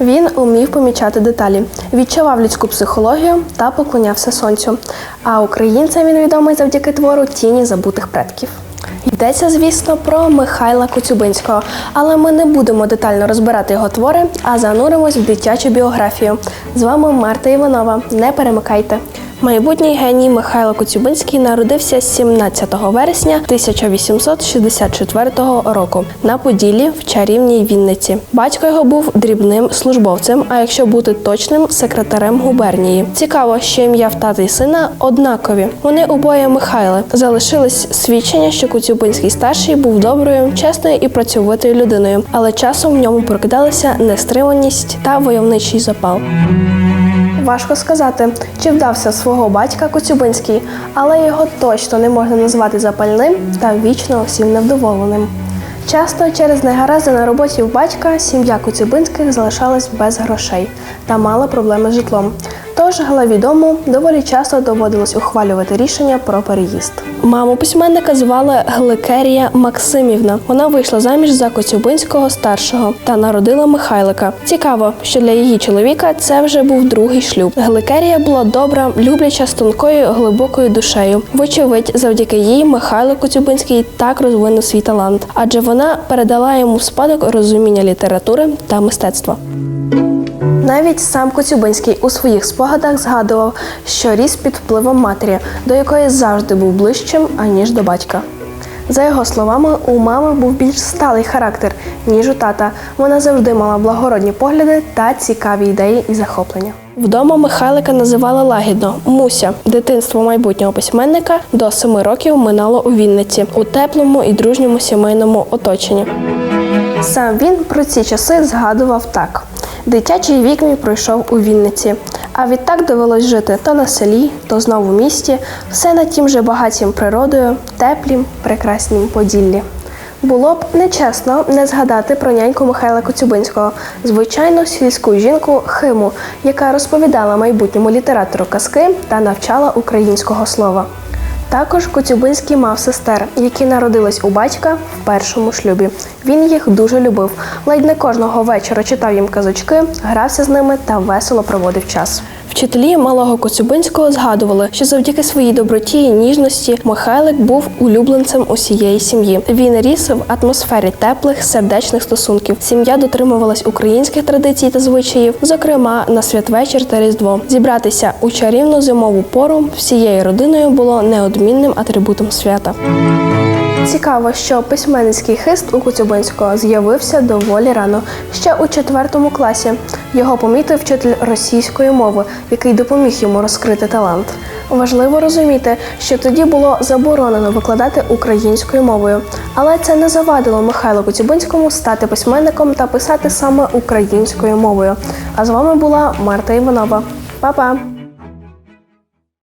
Він умів помічати деталі, відчував людську психологію та поклонявся сонцю. А українцям він відомий завдяки твору Тіні забутих предків. Йдеться, звісно, про Михайла Коцюбинського, але ми не будемо детально розбирати його твори, а зануримось в дитячу біографію. З вами Марта Іванова. Не перемикайте. Майбутній геній Михайло Коцюбинський народився 17 вересня 1864 року на Поділлі в чарівній Вінниці. Батько його був дрібним службовцем, а якщо бути точним, секретарем губернії. Цікаво, що ім'я в тата і сина однакові. Вони обоє Михайли. Залишилось свідчення, що Коцюбинський старший був доброю, чесною і працьовитою людиною, але часом в ньому прокидалися нестриманість та войовничий запал. Важко сказати, чи вдався свого батька Коцюбинський, але його точно не можна назвати запальним та вічно всім невдоволеним. Часто через негаразди на роботі в батька сім'я Коцюбинських залишалась без грошей та мала проблеми з житлом. Тож главі дому доволі часто доводилось ухвалювати рішення про переїзд. Маму письменника звали Гликерія Максимівна. Вона вийшла заміж за Коцюбинського старшого та народила Михайлика. Цікаво, що для її чоловіка це вже був другий шлюб. Гликерія була добра, любляча з тонкою глибокою душею. Вочевидь, завдяки їй Михайло Коцюбинський так розвинув свій талант, адже вона передала йому в спадок розуміння літератури та мистецтва. Навіть сам Коцюбинський у своїх спогадах згадував, що ріс під впливом матері, до якої завжди був ближчим, аніж до батька. За його словами, у мами був більш сталий характер, ніж у тата. Вона завжди мала благородні погляди та цікаві ідеї і захоплення. Вдома Михайлика називали лагідно Муся. Дитинство майбутнього письменника до семи років минало у Вінниці у теплому і дружньому сімейному оточенні. Сам він про ці часи згадував так: дитячий вік мій пройшов у Вінниці, а відтак довелось жити то на селі, то знову в місті, все на тім же багатім природою, теплім, прекраснім Поділлі. Було б нечесно не згадати про няньку Михайла Коцюбинського, звичайну сільську жінку Химу, яка розповідала майбутньому літератору казки та навчала українського слова. Також Коцюбинський мав сестер, які народились у батька в першому шлюбі. Він їх дуже любив. Ледь не кожного вечора читав їм казочки, грався з ними та весело проводив час. Вчителі малого Коцюбинського згадували, що завдяки своїй доброті і ніжності Михайлик був улюбленцем усієї сім'ї. Він ріс в атмосфері теплих сердечних стосунків. Сім'я дотримувалась українських традицій та звичаїв, зокрема на святвечір та різдво. Зібратися у чарівну зимову пору всією родиною було неодмінним атрибутом свята. Цікаво, що письменницький хист у Коцюбинського з'явився доволі рано, ще у четвертому класі. Його помітив вчитель російської мови, який допоміг йому розкрити талант. Важливо розуміти, що тоді було заборонено викладати українською мовою, але це не завадило Михайлу Коцюбинському стати письменником та писати саме українською мовою. А з вами була Марта Іванова. Па-па!